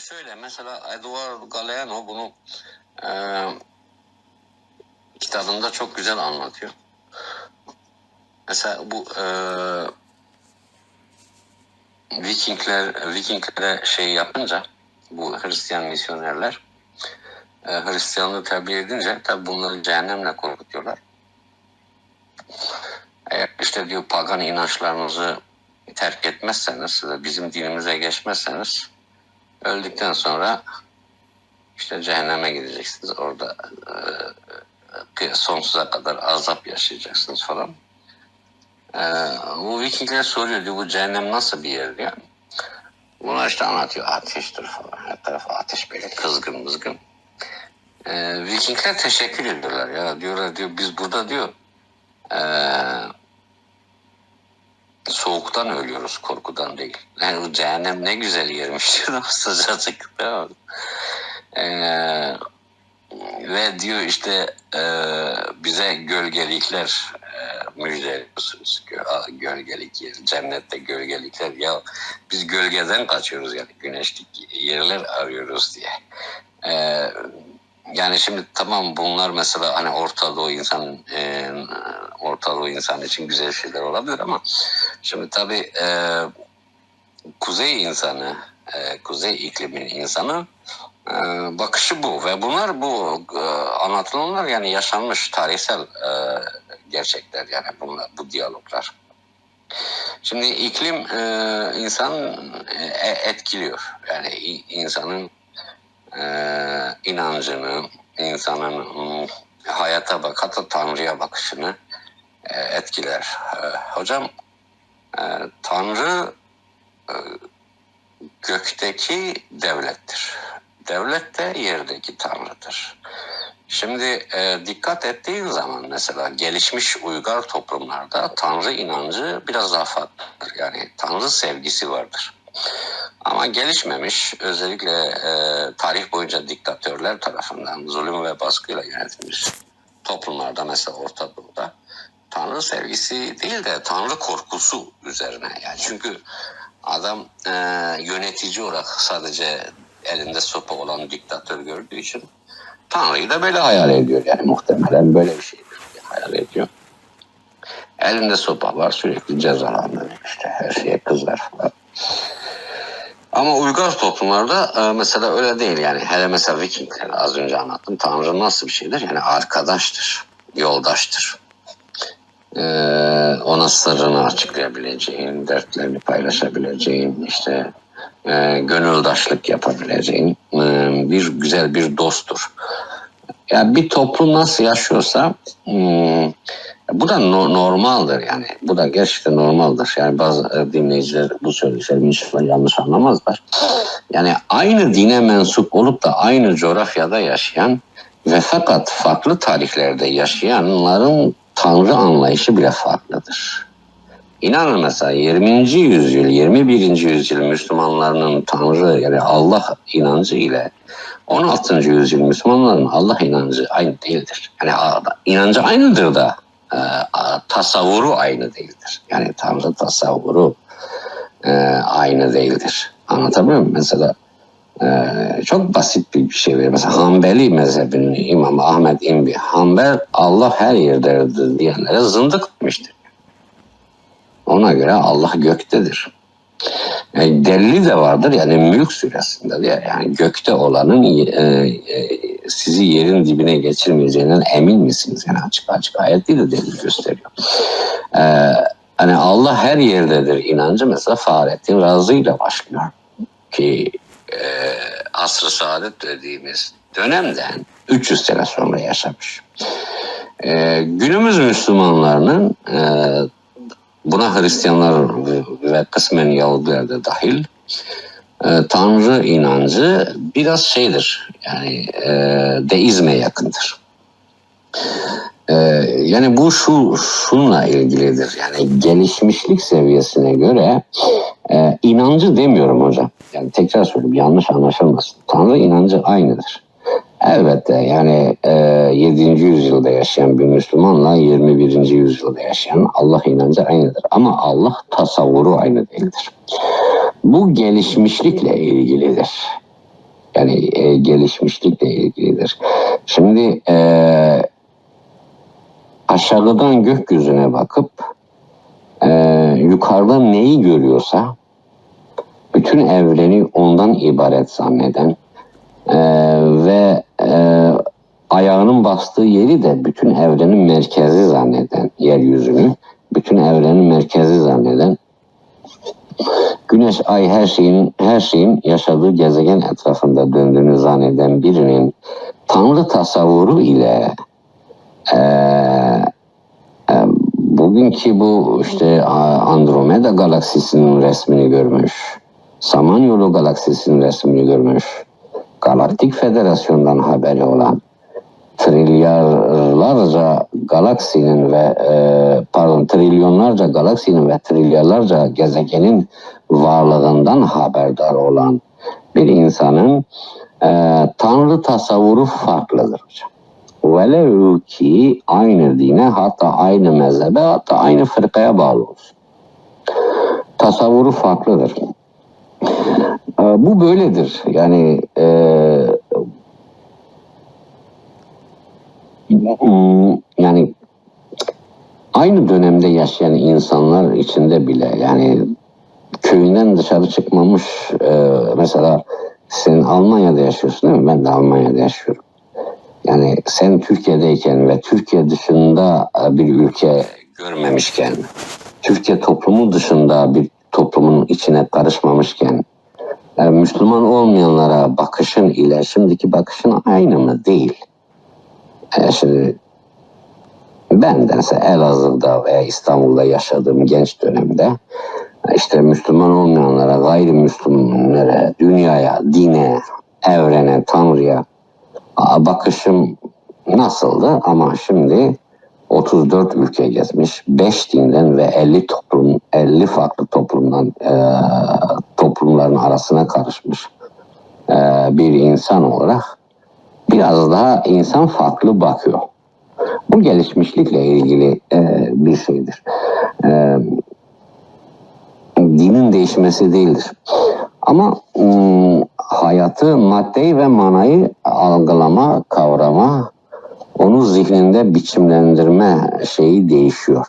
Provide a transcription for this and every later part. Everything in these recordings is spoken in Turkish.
Şöyle mesela Eduardo Galeano bunu e, kitabında çok güzel anlatıyor. Mesela bu e, Vikingler Vikinglere şey yapınca bu Hristiyan misyonerler e, Hristiyanlığı tebliğ edince tabi bunları cehennemle korkutuyorlar. Eğer işte diyor pagan inançlarınızı terk etmezseniz, bizim dinimize geçmezseniz öldükten sonra işte cehenneme gideceksiniz. Orada e, sonsuza kadar azap yaşayacaksınız falan. E, bu Vikingler soruyor diyor bu cehennem nasıl bir yer diyor. Bunlar işte anlatıyor ateştir falan. Her tarafı ateş böyle kızgın mızgın. E, Vikingler teşekkür ediyorlar ya. Diyorlar diyor biz burada diyor eee soğuktan ölüyoruz korkudan değil. Yani bu cehennem ne güzel yermiş diyor sıcacık? Ee, ve diyor işte e, bize gölgelikler e, müjdeliyorsunuz. Gö- Gölgelik yer, cennette gölgelikler. Ya biz gölgeden kaçıyoruz yani güneşlik yerler arıyoruz diye. Ee, yani şimdi tamam bunlar mesela hani Orta insan e, Orta insan için güzel şeyler olabilir ama şimdi tabii e, kuzey insanı e, kuzey iklimin insanı e, bakışı bu ve bunlar bu e, anlatılanlar yani yaşanmış tarihsel e, gerçekler yani bunlar bu diyaloglar. Şimdi iklim e, insan e, etkiliyor yani insanın e, inancını, insanın mm, hayata bak, hatta Tanrı'ya bakışını e, etkiler. E, hocam e, Tanrı e, gökteki devlettir. Devlet de yerdeki Tanrı'dır. Şimdi e, dikkat ettiğin zaman mesela gelişmiş uygar toplumlarda Tanrı inancı biraz daha farklıdır. Yani Tanrı sevgisi vardır. Ama gelişmemiş özellikle e, tarih boyunca diktatörler tarafından zulüm ve baskıyla yönetilmiş toplumlarda mesela Orta Doğu'da Tanrı sevgisi değil de Tanrı korkusu üzerine. Yani çünkü adam e, yönetici olarak sadece elinde sopa olan diktatör gördüğü için Tanrı'yı da böyle hayal ediyor. Yani muhtemelen böyle bir diye hayal ediyor. Elinde sopa var sürekli cezalandırıyor işte her şeye kızar falan. Ama uygar toplumlarda e, mesela öyle değil yani. Hele mesela Vikingler az önce anlattım. Tanrı nasıl bir şeydir? Yani arkadaştır, yoldaştır. E, ona sırrını açıklayabileceğin, dertlerini paylaşabileceğin, işte e, gönüldaşlık yapabileceğin e, bir güzel bir dosttur. Yani bir toplum nasıl yaşıyorsa hmm, bu da no- normaldir yani. Bu da gerçekten normaldir. Yani bazı e, dinleyiciler bu söylediklerimi inşallah yanlış anlamazlar. Yani aynı dine mensup olup da aynı coğrafyada yaşayan ve fakat farklı tarihlerde yaşayanların tanrı anlayışı bile farklıdır. İnanın mesela 20. yüzyıl, 21. yüzyıl Müslümanlarının Tanrı yani Allah inancı ile 16. yüzyıl Müslümanların Allah inancı aynı değildir. Yani inancı aynıdır da e, tasavvuru aynı değildir. Yani Tanrı tasavvuru e, aynı değildir. Anlatabiliyor muyum? Mesela e, çok basit bir şey veriyor. Mesela Hanbeli mezhebinin imamı Ahmet İmbi, Hanbel Allah her yerdedir diyenlere zındık demiştir. Ona göre Allah göktedir. Yani delili de vardır yani Mülk suresinde diye yani gökte olanın e, e, sizi yerin dibine geçirmeyeceğinden emin misiniz? Yani açık açık ayet değil de delil gösteriyor. E, hani Allah her yerdedir inancı mesela Fahrettin Razı ile başlıyor ki e, asr-ı saadet dediğimiz dönemden 300 sene sonra yaşamış. E, günümüz Müslümanlarının e, buna Hristiyanlar ve kısmen Yahudiler de dahil e, Tanrı inancı biraz şeydir yani e, deizme yakındır. E, yani bu şu şunla ilgilidir yani gelişmişlik seviyesine göre e, inancı demiyorum hocam. Yani tekrar söyleyeyim yanlış anlaşılmasın. Tanrı inancı aynıdır. Elbette yani e, 7. yüzyılda yaşayan bir Müslümanla 21. yüzyılda yaşayan Allah inancı aynıdır. Ama Allah tasavvuru aynı değildir. Bu gelişmişlikle ilgilidir. Yani e, gelişmişlikle ilgilidir. Şimdi e, aşağıdan gökyüzüne bakıp e, yukarıda neyi görüyorsa bütün evreni ondan ibaret zanneden e, ve e, ayağının bastığı yeri de bütün evrenin merkezi zanneden yeryüzünü bütün evrenin merkezi zanneden. Güneş, ay her şeyin her şeyin yaşadığı gezegen etrafında döndüğünü zanneden birinin Tanrı tasavvuru ile eee, e, bugünkü bu işte Andromeda galaksisinin resmini görmüş, Samanyolu galaksisinin resmini görmüş, Galaktik Federasyon'dan haberi olan trilyarlarca galaksinin ve e, pardon trilyonlarca galaksinin ve trilyarlarca gezegenin varlığından haberdar olan bir insanın e, Tanrı tasavvuru farklıdır hocam. Velev ki aynı dine hatta aynı mezhebe hatta aynı fırkaya bağlı olsun. Tasavvuru farklıdır. Bu böyledir. Yani e, yani aynı dönemde yaşayan insanlar içinde bile yani köyünden dışarı çıkmamış e, mesela sen Almanya'da yaşıyorsun değil mi? Ben de Almanya'da yaşıyorum. Yani sen Türkiye'deyken ve Türkiye dışında e, bir ülke görmemişken, Türkiye toplumu dışında bir toplumun içine karışmamışken, e, Müslüman olmayanlara bakışın ile şimdiki bakışın aynı mı? Değil. E, şimdi ben de mesela Elazığ'da veya İstanbul'da yaşadığım genç dönemde işte Müslüman olmayanlara, gayrimüslimlere, dünyaya, dine, evrene, Tanrı'ya bakışım nasıldı ama şimdi 34 ülke gezmiş, 5 dinden ve 50 toplum, 50 farklı toplumdan e, toplumların arasına karışmış e, bir insan olarak biraz daha insan farklı bakıyor. Bu gelişmişlikle ilgili e, bir şeydir. E, dinin değişmesi değildir. Ama ım, hayatı, maddeyi ve manayı algılama, kavrama, onu zihninde biçimlendirme şeyi değişiyor.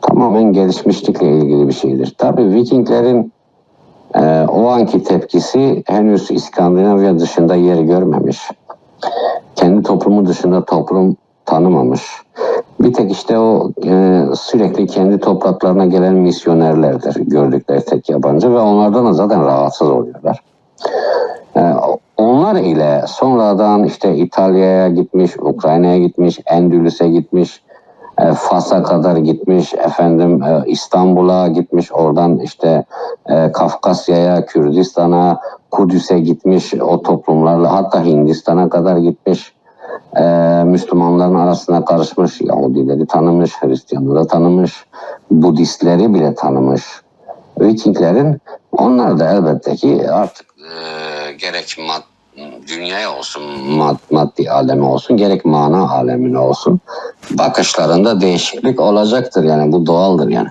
Tamamen gelişmişlikle ilgili bir şeydir. Tabii Vikinglerin e, o anki tepkisi henüz İskandinavya dışında yer görmemiş. Kendi toplumu dışında toplum tanımamış. Bir tek işte o e, sürekli kendi topraklarına gelen misyonerlerdir gördükleri tek yabancı ve onlardan da zaten rahatsız oluyorlar. E, onlar ile sonradan işte İtalya'ya gitmiş, Ukrayna'ya gitmiş, Endülüs'e gitmiş, e, Fas'a kadar gitmiş, efendim e, İstanbul'a gitmiş, oradan işte e, Kafkasya'ya, Kürdistan'a, Kudüs'e gitmiş o toplumlarla hatta Hindistan'a kadar gitmiş. Müslümanların arasına karışmış, Yahudileri tanımış, Hristiyanları tanımış, Budistleri bile tanımış. Vikinglerin onlar da elbette ki artık e, gerek mad, dünyaya olsun, mad, maddi alemi olsun, gerek mana alemine olsun bakışlarında değişiklik olacaktır. Yani bu doğaldır yani.